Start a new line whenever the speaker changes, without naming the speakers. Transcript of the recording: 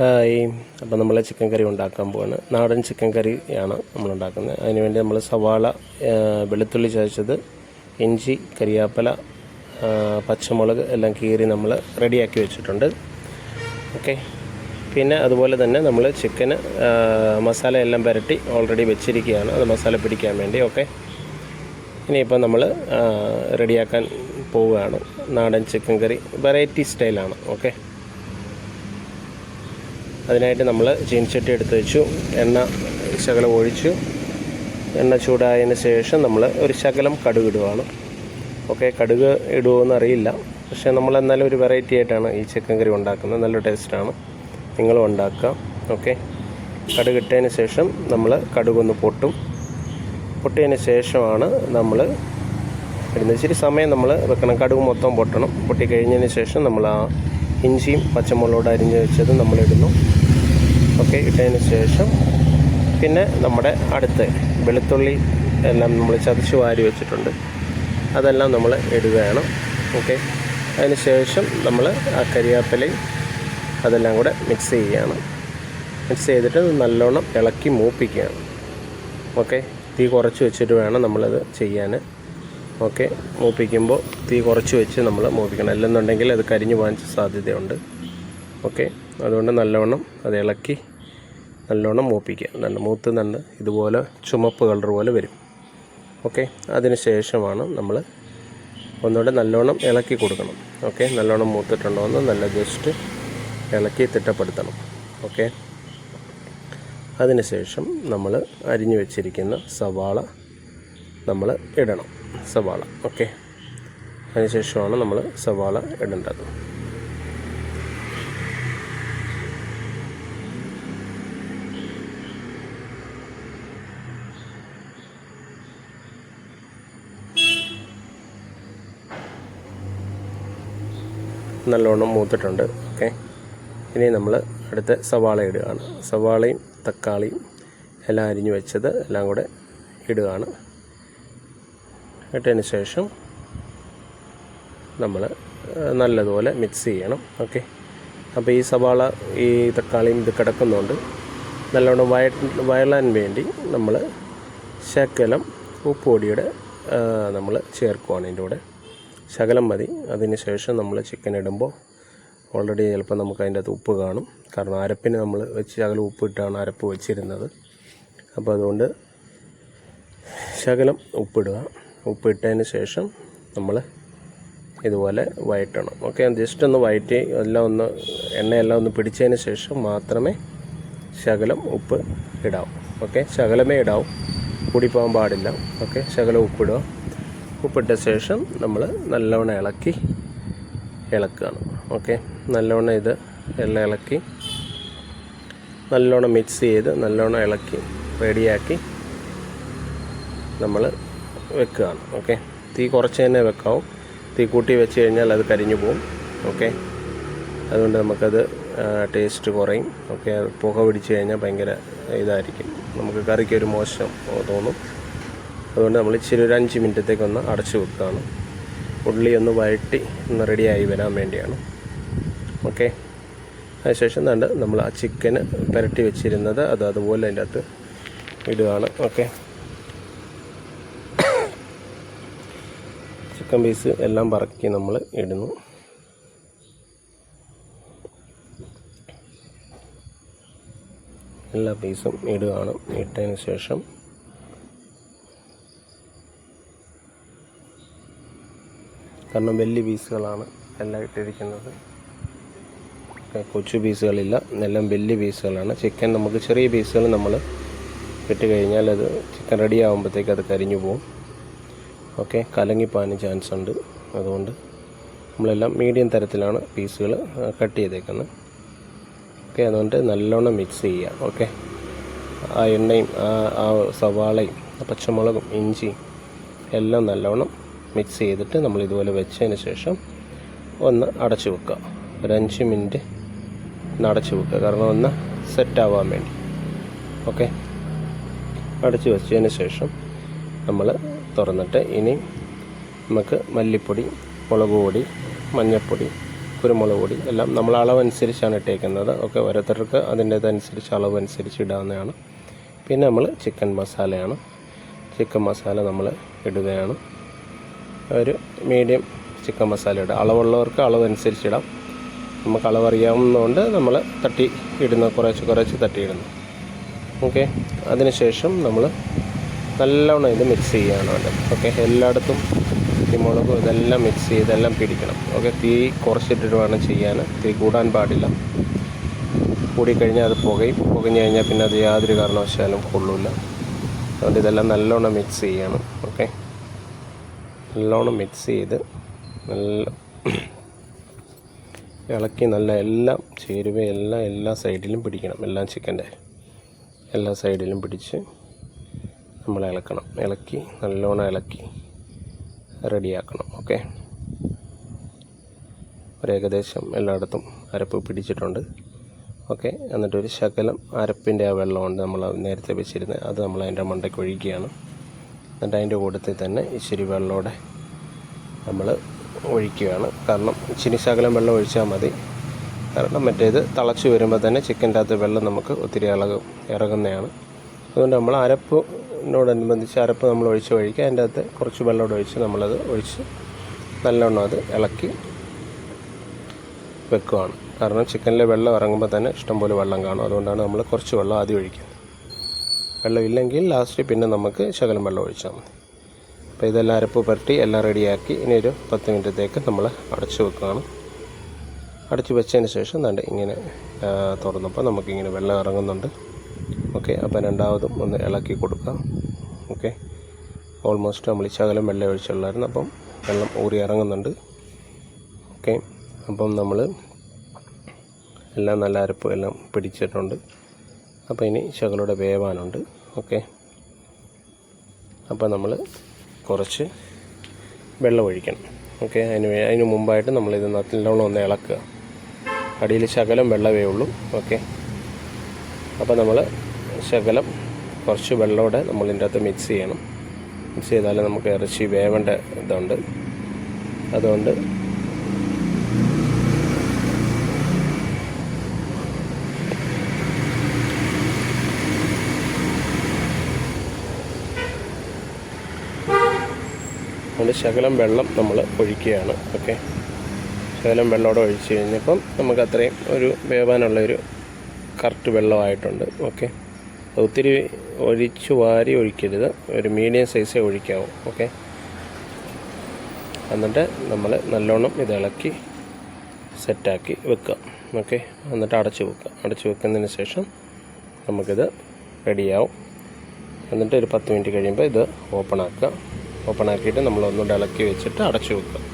Hi അപ്പം നമ്മൾ chicken കറി ഉണ്ടാക്കാൻ പോവാണ്. നാടൻ ചിക്കൻ കറിയാണ് നമ്മൾ ഉണ്ടാക്കുന്നത്. അതിനുവേണ്ടി നമ്മൾ സവാള വെളുത്തുള്ളി ചതച്ചത് ഇഞ്ചി കരിയാപ്പല പച്ചമുളക് എല്ലാം കീറി നമ്മൾ റെഡിയാക്കി വെച്ചിട്ടുണ്ട്. ഓക്കെ. പിന്നെ അതുപോലെ തന്നെ നമ്മൾ ചിക്കന് മസാല എല്ലാം പുരട്ടി ഓൾറെഡി വെച്ചിരിക്കുകയാണ്. അത് മസാല പിടിക്കാൻ വേണ്ടി. ഓക്കെ. ഇനിയിപ്പോൾ നമ്മൾ റെഡിയാക്കാൻ പോവുകയാണ്. നാടൻ ചിക്കൻ കറി വെറൈറ്റി സ്റ്റൈലാണ്. ഓക്കെ. അതിനായിട്ട് നമ്മൾ ചീനിച്ചട്ടി എടുത്ത് വെച്ചു. എണ്ണ ശകലം ഒഴിച്ചു. എണ്ണ ചൂടായതിന് ശേഷം നമ്മൾ ഒരു ശകലം കടുക് ഇടുകയാണ് ഓക്കെ കടുക് ഇടുമോയെന്ന് അറിയില്ല. പക്ഷേ നമ്മൾ എന്നാലും ഒരു വെറൈറ്റി ആയിട്ടാണ് ഈ ചിക്കൻ കറി ഉണ്ടാക്കുന്നത്. നല്ല ടേസ്റ്റാണ് നിങ്ങളും ഉണ്ടാക്കുക. ഓക്കെ. കടുക് ഇട്ടതിന് ശേഷം നമ്മൾ കടുകൊന്ന് പൊട്ടും. പൊട്ടിയതിന് ശേഷമാണ് നമ്മൾ ഇടുന്നത് ഇച്ചിരി സമയം നമ്മൾ വെക്കണം. കടുക് മൊത്തം പൊട്ടണം. പൊട്ടിക്കഴിഞ്ഞതിന് ശേഷം നമ്മൾ ആ ഇഞ്ചിയും പച്ചമുളകോട് അരിഞ്ഞ് വെച്ചത് നമ്മളിടുന്നു. ഓക്കെ ഇട്ടതിന് ശേഷം പിന്നെ നമ്മുടെ അടുത്ത് വെളുത്തുള്ളി എല്ലാം നമ്മൾ ചതച്ച് വാരി വെച്ചിട്ടുണ്ട്. അതെല്ലാം നമ്മൾ ഇടുകയാണ്. ഓക്കെ അതിന് ശേഷം നമ്മൾ ആ കരിയാപ്പിലയും അതെല്ലാം കൂടെ മിക്സ് ചെയ്യുകയാണ്. മിക്സ് ചെയ്തിട്ട് നല്ലോണം ഇളക്കി മൂപ്പിക്കുകയാണ്. ഓക്കെ തീ കുറച്ച് വെച്ചിട്ട് വേണം നമ്മളത് ചെയ്യാൻ. ഓക്കെ മൂപ്പിക്കുമ്പോൾ തീ കുറച്ച് വെച്ച് നമ്മൾ മൂപ്പിക്കണം. അല്ലെന്നുണ്ടെങ്കിൽ അത് കരിഞ്ഞു പോകാൻ സാധ്യതയുണ്ട്. ഓക്കെ അതുകൊണ്ട് നല്ലവണ്ണം അത് ഇളക്കി നല്ലോണം മൂപ്പിക്കുക. നല്ല മൂത്ത് നല്ല ഇതുപോലെ ചുമപ്പ് കളർ പോലെ വരും. ഓക്കെ അതിന് ശേഷമാണ് നമ്മൾ ഒന്നുകൂടെ നല്ലോണം ഇളക്കി കൊടുക്കണം. ഓക്കെ നല്ലോണം മൂത്തിട്ടുണ്ടോ എന്ന് നല്ല ജസ്റ്റ് ഇളക്കി തിട്ടപ്പെടുത്തണം. ഓക്കെ അതിനുശേഷം നമ്മൾ അരിഞ്ഞു വെച്ചിരിക്കുന്ന സവാള നമ്മൾ ഇടണം. സവാള. ഓക്കെ അതിനുശേഷമാണ് നമ്മൾ സവാള ഇടേണ്ടത്. നല്ലോണം മൂത്തിട്ടുണ്ട്. ഓക്കെ ഇനി നമ്മൾ അടുത്ത സവാള ഇടുകയാണ്. സവാളയും തക്കാളിയും എല്ലാം അരിഞ്ഞു വെച്ചത് എല്ലാം കൂടെ ഇടുകയാണ്. ഇട്ടതിന് ശേഷം നമ്മൾ നല്ലതുപോലെ മിക്സ് ചെയ്യണം. ഓക്കെ അപ്പോൾ ഈ സവാള ഈ തക്കാളിയും ഇത് കിടക്കുന്നുണ്ട് നല്ലോണം വയ വയലാൻ വേണ്ടി നമ്മൾ ശകലം ഉപ്പുപൊടിയുടെ നമ്മൾ ചേർക്കുവാണ് ഇതിന്റെ കൂടെ. ശകലം മതി. അതിന് ശേഷം നമ്മൾ ചിക്കൻ ഇടുമ്പോൾ ഓൾറെഡി ചിലപ്പോൾ നമുക്ക് അതിന്റെ അകത്ത് ഉപ്പ് കാണും. കാരണം അരപ്പിന് നമ്മൾ വെച്ച് ശകലം ഉപ്പിട്ടാണ് അരപ്പ് വെച്ചിരുന്നത്. അപ്പോൾ അതുകൊണ്ട് ശകലം ഉപ്പിടുക ഉപ്പിട്ടതിന് ശേഷം നമ്മൾ ഇതുപോലെ വയറ്റണം. ഓക്കെ ജസ്റ്റ് ഒന്ന് വയറ്റി എല്ലാം ഒന്ന് എണ്ണയെല്ലാം ഒന്ന് പിടിച്ചതിന് ശേഷം മാത്രമേ ശകലം ഉപ്പ് ഇടാവൂ. ഓക്കെ ശകലമേ ഇടാവൂ. കൂടിപ്പോകാൻ പാടില്ല. ഓക്കെ ശകലം ഉപ്പിടുക. ഉപ്പിട്ട ശേഷം നമ്മൾ നല്ലവണ്ണം ഇളക്കി ഇളക്കുകയാണ്. ഓക്കെ നല്ലവണ്ണം ഇത് എല്ലാം ഇളക്കി നല്ലോണം മിക്സ് ചെയ്ത് നല്ലോണം ഇളക്കി റെഡിയാക്കി നമ്മൾ വെക്കുകയാണ് ഓക്കെ തീ കുറച്ച് തന്നെ വെക്കാവും. തീ കൂട്ടി വെച്ച് കഴിഞ്ഞാൽ അത് കരിഞ്ഞു പോകും ഓക്കെ അതുകൊണ്ട് നമുക്കത് ടേസ്റ്റ് കുറയും ഓക്കെ പുക പിടിച്ച് കഴിഞ്ഞാൽ ഭയങ്കര ഇതായിരിക്കും. നമുക്ക് കറിക്ക് ഒരു മോശം തോന്നും. അതുകൊണ്ട് നമ്മൾ ഇച്ചിരി ഒരു അഞ്ച് മിനിറ്റത്തേക്കൊന്ന് അടച്ചു വെക്കുകയാണ്. ഉള്ളി ഒന്ന് വഴട്ടി ഒന്ന് റെഡിയായി വരാൻ വേണ്ടിയാണ് ഓക്കെ അതിനുശേഷം തണ്ട് നമ്മൾ ആ ചിക്കന് പുരട്ടി വെച്ചിരുന്നത് അത് അതുപോലെ അതിന്റെ അകത്ത് ഇടുകയാണ് ഓക്കെ ചിക്കൻ പീസ് എല്ലാം പറക്കി നമ്മൾ ഇടുന്നു. എല്ലാ പീസും ഇടുകയാണ്. ഇട്ടതിന് ശേഷം കാരണം വലിയ പീസുകളാണ് എല്ലാം ഇട്ടിരിക്കുന്നത്. കൊച്ചു പീസുകളില്ല എല്ലാം വലിയ പീസുകളാണ് ചിക്കൻ നമുക്ക് ചെറിയ പീസുകൾ നമ്മൾ ഇട്ട് കഴിഞ്ഞാൽ അത് ചിക്കൻ റെഡി ആകുമ്പോഴത്തേക്ക് അത് കരിഞ്ഞു പോകും. ഓക്കെ കലങ്ങിപ്പോകാനും ചാൻസ് ഉണ്ട്. അതുകൊണ്ട് നമ്മളെല്ലാം മീഡിയം തരത്തിലാണ് പീസുകൾ കട്ട് ചെയ്തേക്കുന്നത് ഓക്കെ അതുകൊണ്ട് നല്ലോണം മിക്സ് ചെയ്യുക ഓക്കെ ആ എണ്ണയും ആ സവാളയും പച്ചമുളകും ഇഞ്ചിയും എല്ലാം നല്ലോണം മിക്സ് ചെയ്തിട്ട് നമ്മൾ ഇതുപോലെ വെച്ചതിന് ശേഷം ഒന്ന് അടച്ചു വെക്കുക. ഒരു അഞ്ച് മിനിറ്റ് അടച്ചു വെക്കുക. കാരണം ഒന്ന് സെറ്റ് ആവാൻ വേണ്ടി. ഓക്കെ അടച്ചു വെച്ചതിന് ശേഷം നമ്മൾ തുറന്നിട്ട് ഇനി നമുക്ക് മല്ലിപ്പൊടി മുളക് പൊടി മഞ്ഞൾപ്പൊടി കുരുമുളക് പൊടി എല്ലാം നമ്മൾ അളവനുസരിച്ചാണ് ഇട്ടേക്കുന്നത്. ഓക്കെ ഓരോരുത്തർക്ക് അതിന്റേതനുസരിച്ച് അളവനുസരിച്ച് ഇടാവുന്നതാണ്. പിന്നെ നമ്മൾ ചിക്കൻ മസാലയാണ്. ചിക്കൻ മസാല നമ്മൾ ഇടുകയാണ്. ഒരു മീഡിയം ചിക്കൻ മസാല ഇടുക. അളവുള്ളവർക്ക് അളവനുസരിച്ച് ഇടാം. നമുക്ക് അളവറിയാവുന്നതുകൊണ്ട് നമ്മൾ തട്ടി ഇടുന്ന കുറേശ്ശെ കുറേശ്ശെ തട്ടി ഇടുന്നു. ഓക്കെ. അതിനുശേഷം നമ്മൾ നല്ലവണ്ണം ഇത് മിക്സ് ചെയ്യണം വേണ്ടത് ഓക്കെ എല്ലായിടത്തും ഈ മുളകും ഇതെല്ലാം മിക്സ് ചെയ്ത് ഇതെല്ലാം പിടിക്കണം. ഓക്കെ തീ കുറച്ചിട്ടിട്ട് വേണം ചെയ്യാൻ. തീ കൂടാൻ പാടില്ല. കൂടിക്കഴിഞ്ഞാൽ അത് പുകയും. പുകഞ്ഞു കഴിഞ്ഞാൽ പിന്നെ അത് യാതൊരു കാരണവശാലും കൊള്ളില്ല അതുകൊണ്ട് ഇതെല്ലാം നല്ലോണം മിക്സ് ചെയ്യണം. ഓക്കെ നല്ലോണം മിക്സ് ചെയ്ത് നല്ല ഇളക്കി നല്ല എല്ലാം ചേരുവ എല്ലാം എല്ലാ സൈഡിലും പിടിക്കണം. എല്ലാം ചിക്കന്റെ എല്ലാ സൈഡിലും പിടിച്ച് നമ്മൾ ഇളക്കണം. ഇളക്കി നല്ലോണം ഇളക്കി റെഡിയാക്കണം ഓക്കെ? ഒരു ഏകദേശം എല്ലായിടത്തും അരപ്പ് പിടിച്ചിട്ടുണ്ട് ഓക്കെ? എന്നിട്ടൊരു ശകലം അരപ്പിന്റെ ആ വെള്ളമുണ്ട് നമ്മൾ നേരത്തെ വെച്ചിരുന്നത് അത് നമ്മൾ അതിന്റെ മണ്ടയ്ക്ക് ഒഴിക്കുകയാണ്. എന്നിട്ട് അതിന്റെ കൂട്ടത്തിൽ തന്നെ ഇച്ചിരി വെള്ളമോടെ നമ്മൾ ഒഴിക്കുകയാണ്. കാരണം ഇച്ചിരി ശകലം വെള്ളം ഒഴിച്ചാൽ മതി. കാരണം മറ്റേത് തിളച്ച് വരുമ്പോൾ തന്നെ ചിക്കന്റെ അകത്ത് വെള്ളം നമുക്ക് ഒത്തിരി ഇളകും ഇറങ്ങുന്നതാണ്. അതുകൊണ്ട് നമ്മൾ അരപ്പിനോടനുബന്ധിച്ച് അരപ്പ് നമ്മൾ ഒഴിച്ച് കഴിക്കുക. അതിന്റെ അകത്ത് കുറച്ച് വെള്ളം ഒഴിച്ച് നമ്മളത് ഒഴിച്ച് നല്ലവണ്ണം അത് ഇളക്കി വെക്കുവാണ് കാരണം ചിക്കനിലെ വെള്ളം ഇറങ്ങുമ്പോൾ തന്നെ ഇഷ്ടംപോലെ വെള്ളം കാണും. അതുകൊണ്ടാണ് നമ്മൾ കുറച്ച് വെള്ളം ആദ്യം ഒഴിക്കുന്നത്. വെള്ളം ഇല്ലെങ്കിൽ ലാസ്റ്റ് പിന്നെ നമുക്ക് ശകലം വെള്ളം ഒഴിച്ചാൽ മതി. അപ്പോൾ ഇതെല്ലാം അരപ്പ് പുരട്ടി എല്ലാം റെഡിയാക്കി ഇനി ഒരു പത്ത് മിനിറ്റത്തേക്ക് നമ്മൾ അടച്ച് വെക്കുകയാണ്. അടച്ച് വെച്ചതിന് ശേഷം നല്ല ഇങ്ങനെ തുറന്നപ്പോൾ നമുക്കിങ്ങനെ വെള്ളം ഇറങ്ങുന്നുണ്ട്. ഓക്കെ അപ്പോൾ രണ്ടാമതും ഒന്ന് ഇളക്കി കൊടുക്കുക ഓക്കെ ഓൾമോസ്റ്റ് നമ്മൾ ഈ ശകലം വെള്ളം ഒഴിച്ചുള്ളായിരുന്നു. അപ്പം വെള്ളം ഊറി ഇറങ്ങുന്നുണ്ട്. ഓക്കെ അപ്പം നമ്മൾ എല്ലാം നല്ല അരപ്പ് എല്ലാം പിടിച്ചിട്ടുണ്ട്. അപ്പോൾ ഇനി ശകലൂടെ വേവാനുണ്ട്. ഓക്കെ അപ്പോൾ നമ്മൾ കുറച്ച് വെള്ളം ഒഴിക്കണം. ഓക്കെ അതിന് അതിന് മുമ്പായിട്ട് നമ്മളിത് നല്ലോണം ഒന്ന് ഇളക്കുക. അടിയിൽ ശകലം വെള്ളമേ ഉള്ളൂ. ഓക്കെ അപ്പോൾ നമ്മൾ ശകലം കുറച്ച് വെള്ളമോടെ നമ്മൾ ഇതിന്റെ അകത്ത് മിക്സ് ചെയ്യണം. മിക്സ് ചെയ്താലേ നമുക്ക് ഇറച്ചി വേവേണ്ട ഇതുണ്ട്. അതുകൊണ്ട് അതുകൊണ്ട് ശകലം വെള്ളം നമ്മൾ ഒഴിക്കുകയാണ്. ഓക്കെ? ശകലം വെള്ളമോടെ ഒഴിച്ച് കഴിഞ്ഞപ്പം നമുക്ക് അത്രയും ഒരു വേവാനുള്ള ഒരു കറക്റ്റ് വെള്ളമായിട്ടുണ്ട്. ഓക്കെ? ഒത്തിരി ഒഴിച്ച് വാരി ഒഴിക്കരുത്. ഒരു മീഡിയം സൈസേ ഒഴിക്കാവൂ. ഓക്കെ എന്നിട്ട് നമ്മൾ നല്ലോണം ഇത് ഇളക്കി സെറ്റാക്കി വെക്കുക. ഓക്കെ എന്നിട്ട് അടച്ച് വെക്കുക. അടച്ച് വെക്കുന്നതിന് ശേഷം നമുക്കിത് റെഡിയാവും എന്നിട്ട് ഒരു പത്ത് മിനിറ്റ് കഴിയുമ്പോൾ ഇത് ഓപ്പൺ ആക്കുക. ഓപ്പൺ ആക്കിയിട്ട് നമ്മൾ ഇളക്കി വെച്ചിട്ട് അടച്ചു വെക്കുക.